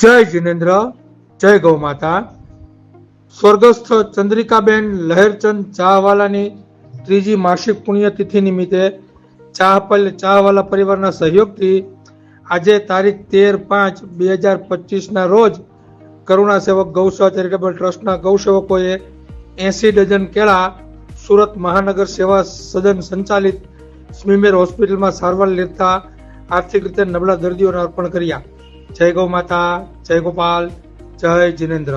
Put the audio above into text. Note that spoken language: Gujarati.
જય જિનેન્દ્ર, જય ગૌ માતા સ્વર્ગસ્થ ચંદ્રિકાબેન લહેરચંદ ચાહવાલાની ત્રીજી માસિક પુણ્યતિથિ નિમિત્તે ચાહપલ ચાહવાલા પરિવારના સહયોગથી આજે તારીખ તેર પાંચ બે હજાર પચીસના રોજ કરુણા સેવક ગૌસેવા ચેરિટેબલ ટ્રસ્ટના ગૌસેવકોએ એસી ડઝન કેળા સુરત મહાનગર સેવા સદન સંચાલિત સ્મીમેર હોસ્પિટલમાં સારવાર લેતા આર્થિક રીતે નબળા દર્દીઓને અર્પણ કર્યા. જય ગૌ માતા જય ગોપાલ જય જિનેન્દ્ર